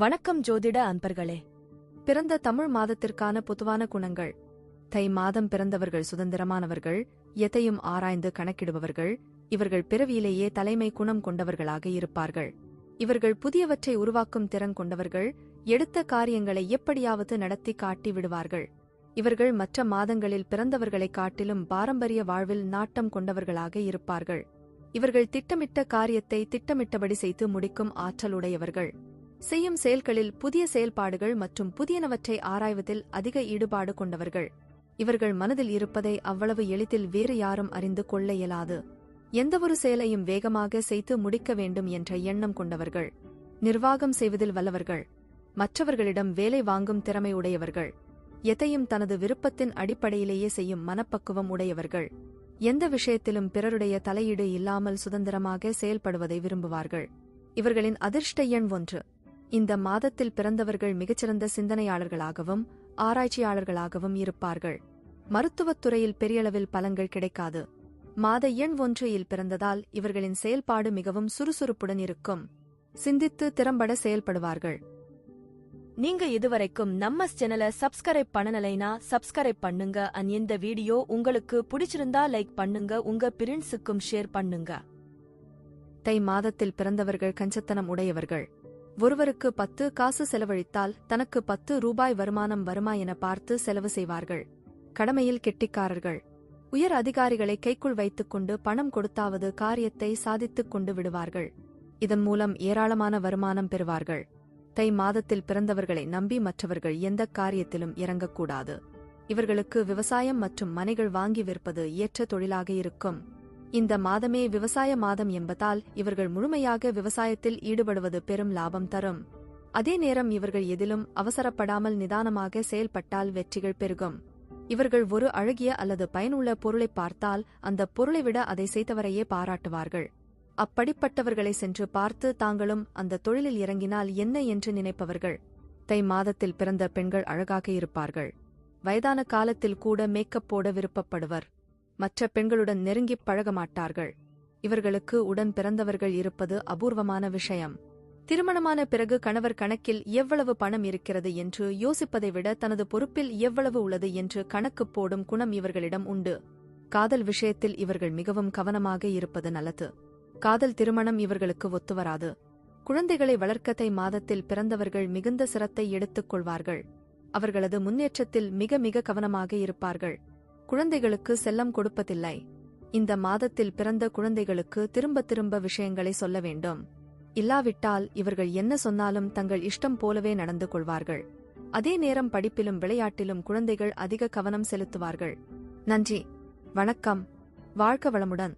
வணக்கம் ஜோதிட அன்பர்களே. பிறந்த தமிழ் மாதத்திற்கான பொதுவான குணங்கள். தை மாதம் பிறந்தவர்கள் சுதந்திரமானவர்கள் எதையும் ஆராய்ந்து கணக்கிடுபவர்கள் இவர்கள் பிறவியிலேயே தலைமை குணம் கொண்டவர்களாக இருப்பார்கள். இவர்கள் புதியவற்றை உருவாக்கும் திறன் கொண்டவர்கள் எடுத்த காரியங்களை எப்படியாவது நடத்தி காட்டி விடுவார்கள். இவர்கள் மற்ற மாதங்களில் பிறந்தவர்களைக் காட்டிலும் பாரம்பரிய வாழ்வில் நாட்டம் கொண்டவர்களாக இருப்பார்கள். இவர்கள் திட்டமிட்ட காரியத்தை திட்டமிட்டபடி செய்து முடிக்கும் ஆற்றலுடையவர்கள். செய்யும் செயல்களில் புதிய செயல்பாடுகள் மற்றும் புதியனவற்றை ஆராய்வதில் அதிக ஈடுபாடு கொண்டவர்கள். இவர்கள் மனதில் இருப்பதை அவ்வளவு எளிதில் வேறு யாரும் அறிந்து கொள்ள இயலாது. எந்தவொரு செயலையும் வேகமாக செய்து முடிக்க வேண்டும் என்ற எண்ணம் கொண்டவர்கள். நிர்வாகம் செய்வதில் வல்லவர்கள். மற்றவர்களிடம் வேலை வாங்கும் திறமை உடையவர்கள். எதையும் தனது விருப்பத்தின் அடிப்படையிலேயே செய்யும் மனப்பக்குவம் உடையவர்கள். எந்த விஷயத்திலும் பிறருடைய தலையீடு இல்லாமல் சுதந்திரமாக செயல்படுவதை விரும்புவார்கள். இவர்களின் அதிர்ஷ்ட எண் ஒன்று. இந்த மாதத்தில் பிறந்தவர்கள் மிகச்சிறந்த சிந்தனையாளர்களாகவும் ஆராய்ச்சியாளர்களாகவும் இருப்பார்கள். மருத்துவத் துறையில் பெரியளவில் பலங்கள் கிடைக்காது. மாத எண் ஒன்றில் பிறந்ததால் இவர்களின் செயல்பாடு மிகவும் சுறுசுறுப்புடன் இருக்கும். சிந்தித்து திறம்பட செயல்படுவார்கள். நீங்க இதுவரைக்கும் நம்ம சேனலை சப்ஸ்கிரைப் பண்ணலைனா சப்ஸ்கிரைப் பண்ணுங்க. அண்ட் இந்த வீடியோ உங்களுக்கு பிடிச்சிருந்தா லைக் பண்ணுங்க. உங்க பிரின்ஸுக்கும் ஷேர் பண்ணுங்க. தை மாதத்தில் பிறந்தவர்கள் கஞ்சத்தனம் உடையவர்கள். ஒருவருக்கு பத்து காசு செலவழித்தால் தனக்கு பத்து ரூபாய் வருமானம் வருமா என பார்த்து செலவு செய்வார்கள். கடமையில் கெட்டிக்காரர்கள். உயர் அதிகாரிகளை கைக்குள் வைத்துக் கொண்டு பணம் கொடுத்தாவது காரியத்தை சாதித்துக் கொண்டு விடுவார்கள். இதன் மூலம் ஏராளமான வருமானம் பெறுவார்கள். தை மாதத்தில் பிறந்தவர்களை நம்பி மற்றவர்கள் எந்த காரியத்திலும் இறங்கக்கூடாது. இவர்களுக்கு விவசாயம் மற்றும் மனைகள் வாங்கி விற்பது ஏற்ற தொழிலாக இருக்கும். இந்த மாதமே விவசாய மாதம் என்பதால் இவர்கள் முழுமையாக விவசாயத்தில் ஈடுபடுவது பெரும் லாபம் தரும். அதே நேரம் இவர்கள் எதிலும் அவசரப்படாமல் நிதானமாக செயல்பட்டால் வெற்றிகள் பெருகும். இவர்கள் ஒரு அழகிய அல்லது பயனுள்ள பொருளை பார்த்தால் அந்த பொருளை விட அதை செய்தவரையே பாராட்டுவார்கள். அப்படிப்பட்டவர்களை சென்று பார்த்து தாங்களும் அந்த தொழிலில் இறங்கினால் என்ன என்று நினைப்பவர்கள். தை மாதத்தில் பிறந்த பெண்கள் அழகாக இருப்பார்கள். வயதான காலத்தில் கூட மேக்கப் போட விருப்பப்படுவர். மற்ற பெண்களுடன் நெருங்கிப் பழக மாட்டார்கள் இவர்களுக்கு உடன் பிறந்தவர்கள் இருப்பது அபூர்வமான விஷயம். திருமணமான பிறகு கணவர் கணக்கில் எவ்வளவு பணம் இருக்கிறது என்று யோசிப்பதை விட தனது பொறுப்பில் எவ்வளவு உள்ளது என்று கணக்கு போடும் குணம் இவர்களிடம் உண்டு. காதல் விஷயத்தில் இவர்கள் மிகவும் கவனமாக இருப்பது நல்லது. காதல் திருமணம் இவர்களுக்கு ஒத்துவராது. குழந்தைகளை வளர்க்கத்தை மாதத்தில் பிறந்தவர்கள் மிகுந்த சிரத்தை எடுத்துக் கொள்வார்கள். அவர்களது முன்னேற்றத்தில் மிக மிக கவனமாக இருப்பார்கள். குழந்தைகளுக்கு செல்லம் கொடுப்பதில்லை. இந்த மாதத்தில் பிறந்த குழந்தைகளுக்கு திரும்ப திரும்ப விஷயங்களை சொல்ல வேண்டும். இல்லாவிட்டால் இவர்கள் என்ன சொன்னாலும் தங்கள் இஷ்டம் போலவே நடந்து கொள்வார்கள். அதே நேரம் படிப்பிலும் விளையாட்டிலும் குழந்தைகள் அதிக கவனம் செலுத்துவார்கள். நன்றி. வணக்கம். வாழ்க்க வளமுடன்.